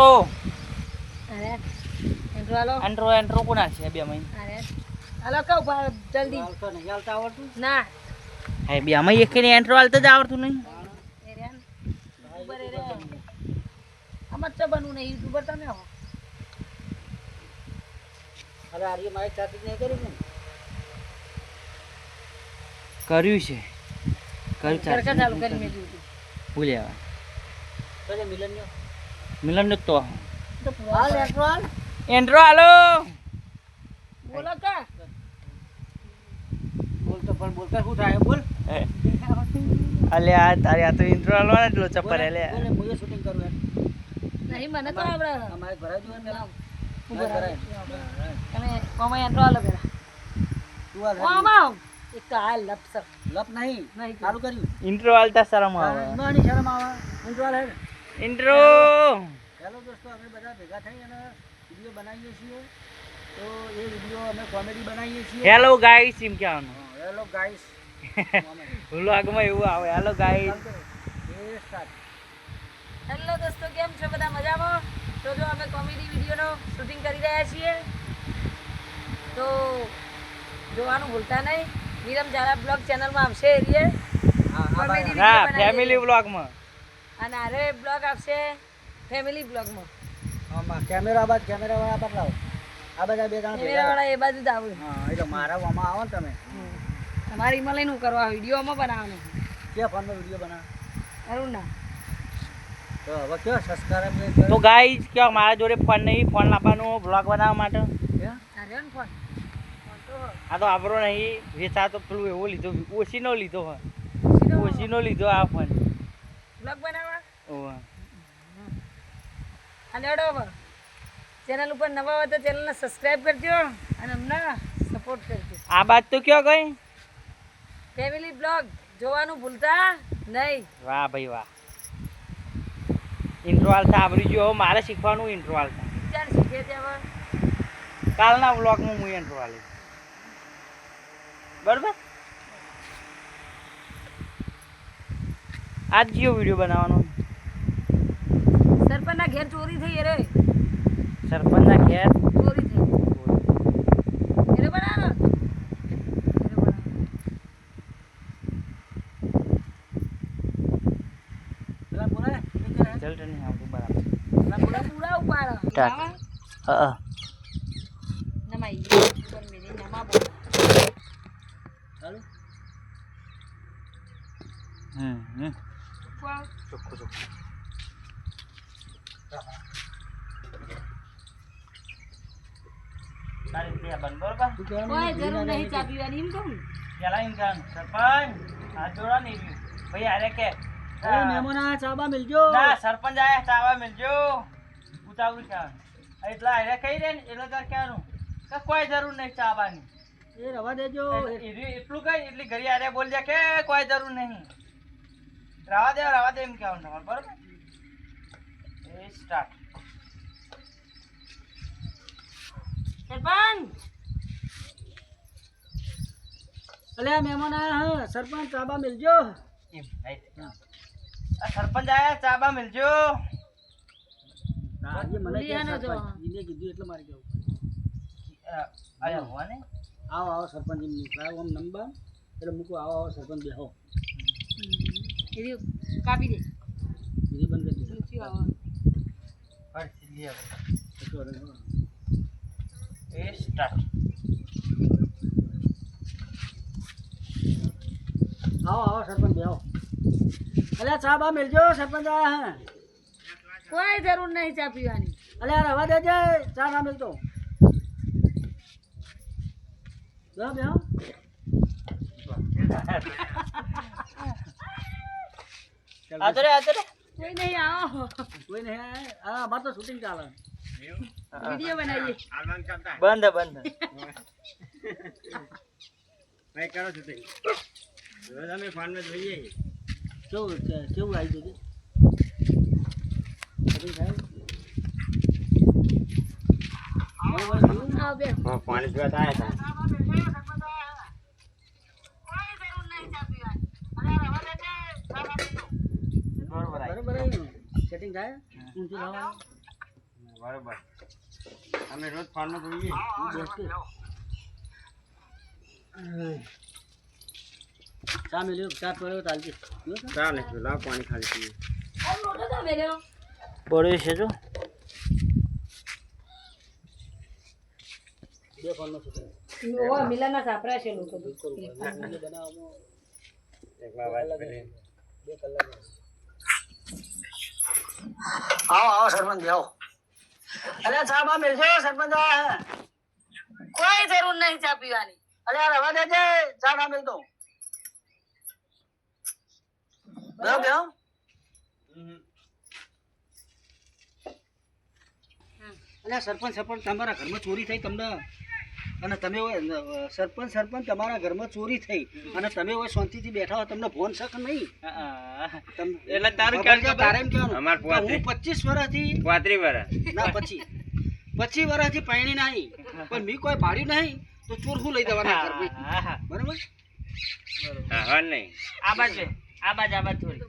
ઓ Andrew એન્ટ્રો કોના છે બે મહિને? અરે હાલો કહું જલ્દી. ના. હે બે અમે એક એન્ટ્રો હાલતા જ આવડતું નહીં. આમાં તો બનવું નહીં યુટ્યુબર તમે હો. અરે આર્ય મારી સાથે નહીં કરી ને? કર્યું છે. કર્યું ચાલુ કરી મેં દીધું ભૂલ્યા તો મિલન નો મિલન તો. હાલ એન્ટ્રો હાલ એન્ટ્રો હાલો. બોલો કા બોલ તો પણ બોલતા શું થાય? બોલ. અલે આ તારે આ તો ઇન્ટ્રો હાલવાના જ લોચા પર લે બોલે હું શૂટિંગ કરું નહીં મને તો આવડે. અમારે ઘરે દો ને ઊભો રહો. તમે કોમાં એન્ટ્રો હાલો પેલા. તું હાલ કોમાં એક તો હાલ લપસક લપ નહીં નહીં ચાલુ કર્યું. ઇન્ટ્રો હાલતા શરમ આવે. નાની શરમ આવે. એન્ટ્રો હાલ હેડ. ઇન્ટ્રો. હેલો દોસ્તો અમે બધા ભેગા થઈ અને વીડિયો બનાવીએ છીએ. તો એ વીડિયો અમે કોમેડી બનાવીએ છીએ. હેલો ગાઈસ એમ કહેવાનું. હેલો ગાઈસ વ્લોગમાં એવું આવે. હેલો ગાઈસ એ સ્ટાર્ટ હેલો દોસ્તો કેમ છો? બધા મજામાં? તો જો અમે કોમેડી વિડીયોનો શૂટિંગ કરી રહ્યા છીએ. તો જોવાનું ભૂલતા નહીં. નીરમ જારા બ્લોગ ચેનલમાં આવશે એરિયે હા ફેમિલી વ્લોગમાં અને આરે બ્લોગ આવશે ફેમિલી બ્લોગમાં. આમાં કેમેરા બાદ કેમેરા વાળા પર લાવો આ બધા બે જણા કેમેરા વાળા એ બાજુ જ આવું. હા એટલે મારા આમાં આવો ને તમે. તમારી માં લઈને હું કરવા વિડીયોમાં બનાવવાનું ક્યાં ફોનમાં વીડિયો બનાવો? અરુણ ના તો હવે કયો સબસ્ક્રાઇબ તો ગાઈસ કે મારા જોડે ફોન નહીં ફોન લાવવાનો બ્લોગ બનાવવા માટે? અરે ફોન ફોન આ તો આપણો નહીં વેચા તો પેલું એવો લીધો ઓછીનો લીધો હોય. ઓછી નો લીધો આ ફોન બ્લોગ બનાવવા? ઓવે. અને અડો ચેનલ ઉપર નવા હોય તો ચેનલને સબસ્ક્રાઇબ કરજો અને અમને સપોર્ટ કરજો. આ વાત તો કયો ગઈ? ફેમિલી બ્લોગ જોવાનું ભૂલતા નહીં. વાહ ભાઈ વાહ. ઇન્ટ્રો આવડી ગયો મારે શીખવાનું ઇન્ટ્રો હાલતા ચાલ શીખે ત્યાં કાલના બ્લોગમાં હું ઇન્ટ્રો હાલીશ બરોબર? આજ જીઓ વીડિયો બનાવવાનો. સરપંચના ઘેર ચોરી થઈ રે સરપંચના ઘેર? ચોરી થઈ. એને બનાવો? હમ હમ. ચોખ્ખું ચોખ્ખું સરપંચ આયા ચાવા મિલજો. ઉતાવળું કહેવાનું. એટલા અરે કહી દે ને એટલે તાર કહેવાનું કે કોઈ જરૂર નહીં ચાવાની એ રવા દેજો. એટલે એટલું કઈ એટલી ઘડી આરે બોલ કે કોઈ જરૂર નહીં. રવા દે રાવા દે એમ કહેવાનું તમારે બરોબર એ સ્ટાર્ટ સરપંચ અલ્યા મહેમાન આયા હા સરપંચ ચાબા મિલજો આ સરપંચ આયા ચાબા મિલજો મને કીધું એટલે મારે કેવું આયા હોવા ને આવો આવો સરપંચ એમ નીકળાવો નંબર એટલે મૂકો આવો આવો સરપંચ બેહો એરી કાપી દે. બીજી બંધ કરી દો. ઊંચી આવો ફરતી લે આવો. એ સ્ટાર્ટ. આવો આવો સરપંચ બેહો અલ્યા ચા બા મિલજો સરપંચ આયા હે. કોઈ જરૂર નહીં ચા પીવાની. અલ્યા રવા દેજે ચા ના મિલતો. બેહો બેહો. આતો રે આતો રે. કોઈ નહીં આવો. કોઈ નહીં આ હા તો શૂટિંગ ચાલે. વીડિયો બનાવીએ. બંધ બંધ. કેવું છે- કેવું આવી જશે શૂટિંગ થાય બરોબર થયું? આવો બે પાણી પીવા થાય છે જાય ઊંચું થવાનું બરોબર. અમે રોજ ફોનમાં જોઈએ ચા મેલ્યો? ચા પડ્યો ચાલશે ચા. છો? લાવ પાણી ખાલી પીએ પડ્યો છે જો. બે ફોનમાં મિલાના સાપરા છે લોકો. કલાક. આવો આવો સરપંચ આવો અરે ચા બા મેલજો સરપંચ કોઈ જરૂર નહીં ચા પીવાની. અરે રવા દેજે ચા ના મેલતો બેહો બેહો અરે સરપંચ સરપંચ તમારા ઘરમાં ચોરી થઈ તમને? અને તમે સરપંચ સરપંચ તમારા ઘરમાં ચોરી થઈ. અને તમે હોય શાંતિથી બેઠા હો તમને ફોન શક નહીં? તમ- એટલે તારું ક્યાં છે? તારે એમ કહેવાનું. હું પચીસ વર્ષથી પાંત્રીસ વર્ષ ના પછી. પચીસ વર્ષથી પાણી નહીં પણ મી કોઈ ભાડ્યું નહીં તો ચોર શું લઈ દેવાના ઘરમાંથી? બરાબર? હા હા નહીં. આ બાજ બે આ બાજ આ બાજ થોડી.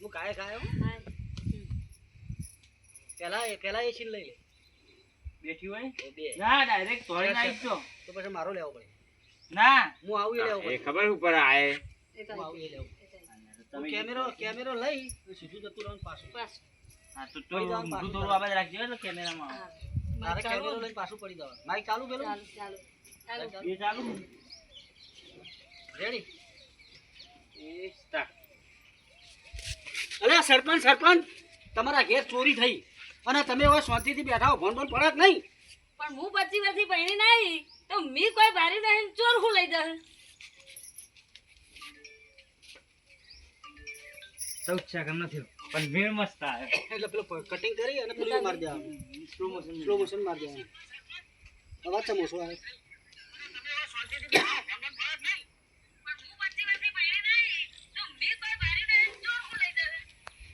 હું કાય ખાયો પેલા એ પેલા એ છીન લઈ લે. બેઠી હોય? ના ડાયરેક્ટ તોડી નાખી તો તો પછી મારો લેવો પડે. ના. હું આવું એ લેવો પડે. ખબર ઉપર આયે હું આવું કેમેરો કેમેરો લઈ સીધું જતું રહો પાછું. હા તો તો ઊંધું થોડું આ રાખજો એટલે કેમેરામાં. મારે કેમેરો લઈને પાછું પડી જવાનું. માઈક ચાલુ પેલું? એ ચાલુ. રેડી એ સ્ટાર્ટ અરે સરપંચ સરપંચ તમારા ઘેર ચોરી થઈ. અને તમે હવે શાંતિથી બેઠા હો ફોન ભણ પડે નહીં? પણ હું પચીસ વર્ષથી પહેરી નહીં તો મી કોઈ ભારી નહીં ચોર હું લઈ જશે ચૌદ સેકન્ડ નથી પણ ભીડ મસ્ત આવે. એટલે પેલો કટિંગ કરી અને પેલું મારી દેવાનું. સ્લો મોશન સ્લો મોશન મારી દેવાનું. અવાજ ચમોસો આવે?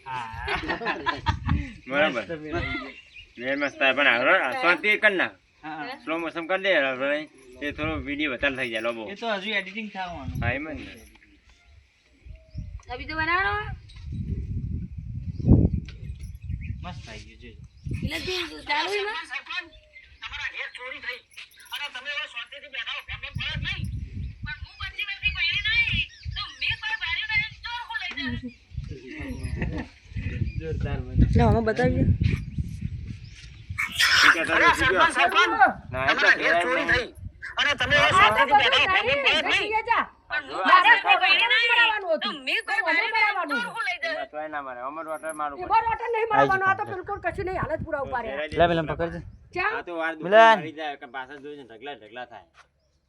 બરાબર. મેં મસ્ત પણ આગળ શાંતિ કરી નાખ સ્લો મોશન કરી દે ભાઈ એ થોડો વીડિયો વધારે થઈ જાય લોબો. એ તો હજુ એડિટિંગ થવાનું. હા એમ જ ને. અભી તો બનાવો મસ્ત થઈ ગયું જોજો એટલે તું ચાલુ એમાં તમારા ઘેર ચોરી થઈ. અને તમે હવે શાંતિથી બેઠા હો ભણ પડે નહીં. પણ હું બચી બેઠી કોઈ નહીં તો મેં કોઈ બારી ચોર હું લઈ જોરદાર ના અમે બતાવીએ એ અને તમે હવે શાંતિથી બેઠા મિલન.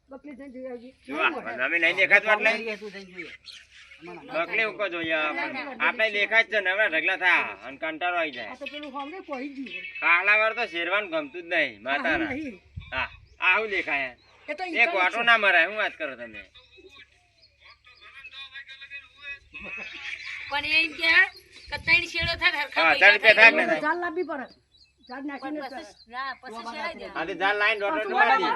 મરી જાય જોઈ પાછા જોઈને ઢગલા ઢગલા થાય જો આ, પણ અમે નહીં દેખાતું એટલે? બકલી ઉકો જોઈએ આપણે દેખાય જ છે ને હવે ઢગલા થાય અને કંટાળો આવી જાય. કાળા વાર તો શેરવાન ગમતું જ નહીં માતાના. હા આવું દેખાય? એક વાટો ના મરાય હું વાત કરો તમે? પણ એમ કે કતાઈ શેડો થાય હરખા હા પૈસા ચાલ રૂપિયા થાય. ને. જાલ નાખીને ના પછી શેડાઈ દે આ જાલ લાઈન દોઢ દોઢ મારી.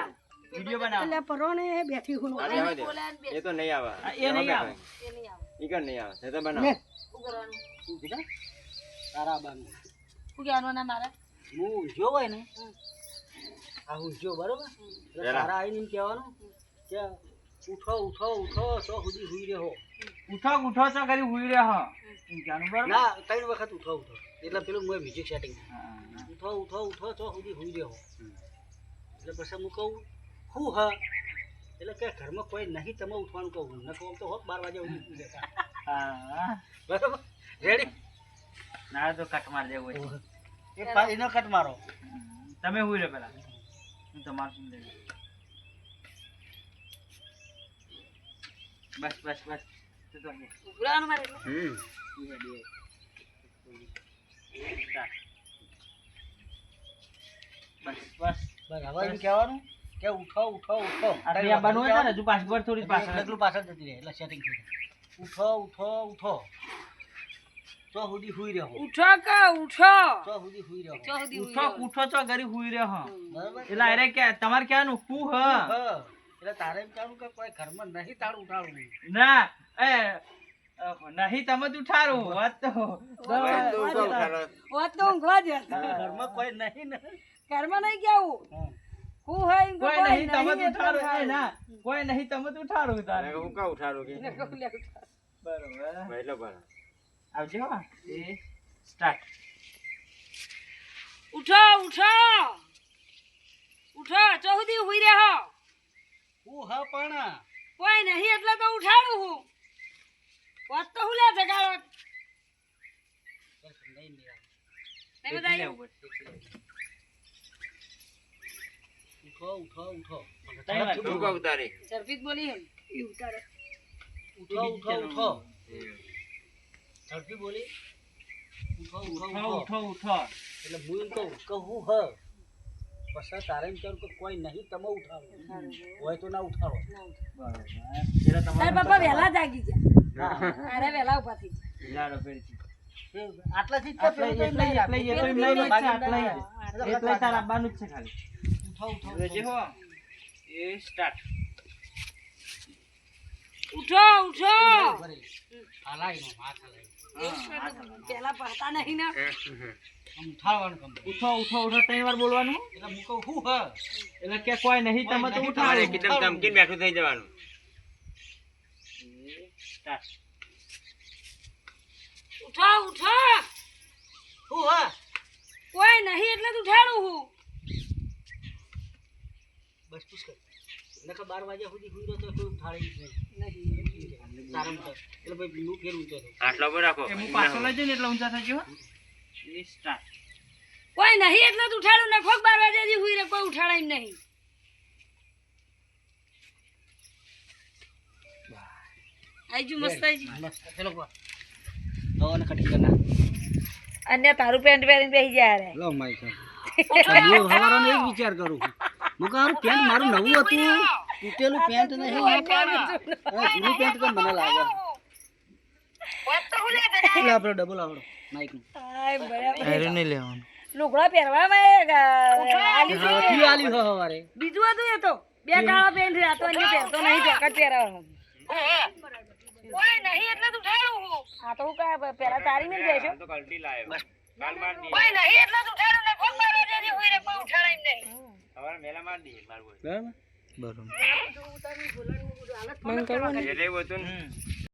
વિડિયો બનાવો. હા, જવા દે. એ તો નહીં આવે. હા, એ નહીં આવે. એ નહીં આવે. ઈ કણ નહીં આવે. એ તો બનાવો. ઉગરાનું કીધા? તારા બાનું. શું ના મારા? હું જો હોય ને? આ ઊંઝો બરોબર? એટલે તારા આવીને એમ કહેવાનું કે ઉઠો ઉઠો ઉઠો તો સુધી હુઈ રહ્યો ઉઠો ઉઠો છો કરી હુઈ રહ્યો હો એમ ના ત્રણ વખત ઉઠો ઉઠો. એટલે પેલું મેં મ્યુઝિક સેટિંગ હા. ઉઠો ઉઠો ઉઠો તો સુધી હુઈ રહ્યો એટલે પછી હું કહું હું હ? એટલે કે ઘરમાં કોઈ નહીં તમે ઉઠવાનું કહું. ન કહું તો હોત બાર વાગે ઉઠી જતા હા. બરાબર? રેડી ના તો કટ માર દેવો એ એનો કટ મારો. તમે હું રે પેલા. હું તમારું શું લઈ બસ બસ બસ. તો તો હવે. મારે હમ. બસ બસ. બસ. હવે કહેવાનું? કે ઉઠો ઉઠો ઉઠો. આ બનવું છે ને હજુ પાસવર્ડ થોડી પાછળ. એટલું પાછળ જતી રહે એટલે સેટિંગ થઈ જાય. ઉઠો ઉઠો ઉઠો. તો હુડી હુઈ રહ્યો ઉઠો કે ઉઠો? તો હુડી હુઈ રહ્યો ઉઠો ઉઠો તો ગરી હુઈ રહ્યો બરાબર? એટલે અરે કે તમારે કહેવાનું હું હ? એટલે તારે એમ કહેવું કે કોઈ ઘરમાં નહીં તાળ ઉઠાડવું ના એ નહીં તમે જ ઉઠારું વાત તો. વાત તો ઊંઘવા જ ઘરમાં કોઈ નહીં ને. ઘરમાં નહીં કેવું કોઈ નહીં તમે. એ ના કોઈ નહીં તમે ઉઠાડું તારે હું કા ઉઠાડું કે? બરોબર. આવજો એ સ્ટાર્ટ ઉઠો ઉઠો. ઉઠો ચૌદી હુઈ રહ્યો હું હા પણ. કોઈ નહીં એટલે તો ઉઠાડું હું. વાત તો હું લે જગાડો. નહીં મેળા. ઉઠો ઉઠો ઉઠો કા ઉતારી જ બોલી એમ. ઈ ઉતારે. ઉઠો ઉઠો ઉઠો ઝડપી બોલી ઉઠો ઉઠો ઉઠો ઉઠો ઉઠો ઉઠો એટલે હું એમ કહું કે હું પછી તારે એમ કહું કે કોઈ નહીં તમે ઉઠાવો હોય તો ના ઉઠાવો બરોબર એટલે તારા તમારે પપ્પા વહેલા જાગી ગયા. અરે વહેલા ઊભા થઈ ગયા. એ આટલાથી જ આટલે પેલું એટલે એ તાર આવવાનું જ છે ખાલી ઉઠો ઉઠો હો. એ સ્ટાર્ટ ઉઠો ઉઠો. હાલાઈ નો હાથ હાલાઈ પેલા પડતા નહીં ને. આમ ઉઠાડવાનું ઉઠો ઉઠો ઉઠો ત્રણ વાર બોલવાનું. એટલે હું હું હ? એટલે કે કોઈ નહીં તમે તો તમારે ધમકીને બેઠું થઈ જવાનું? સ્ટાર્ટ ઉઠો ઉઠો હું હ કોઈ નહીં એટલે તો ઉઠાડું હું બસ નકર બાર વાગ્યા સુધી હુઈ તો કોઈ ઉઠાડી જ નહીં. તારમ કર એટલે ભાઈ હું ફેર ઊંચો થયો. આટલો પર રાખો. હું પાછો લઈ જઈને એટલે ઊંચા થઈ એ સ્ટાર્ટ કોઈ નહીં એટલે તો ઉઠાડું ને ખોક બાર વાગ્યા સુધી રહે કોઈ ઉઠાડાય નહીં. આઈજુ મસ્ત આઈજુ ચલો અને કટિંગ કરના અન્ય તારું પેન્ટ પહેરીને બેસી જાય રે. લો માઈ સાહેબ. હું એક વિચાર કરું છું હું પેન્ટ મારું નવું હતું. તૂટેલું પેન્ટ નહીં. જૂનું પેન્ટ તો મને લાગે. એટલે આપણે ડબલ આવડો માઇકનું. આય બરાબર. નહીં લેવાનું. લુગડા પહેરવામાં એ આલી આલ્યું હે હવારે? બીજું હતું એ તો. બે કાળા પેન્ટ રહ્યા તો એને પહેરતો નહીં જેકેટ પહેરાવાનો કોઈ નહીં એટલે તું ઉઠાડું હું. હા તો હું કા પેલા તારી મેં દેશો તો કલટી લાયો કાલ માર દી કોઈ નહીં એટલે તું ઉઠાડું ને ફોન મારી જેથી હું રે કોઈ ઉઠાડાય નહીં. સવારે મેલા માર દી માર બોલ બરાબર. એટલે એવું હતું ને.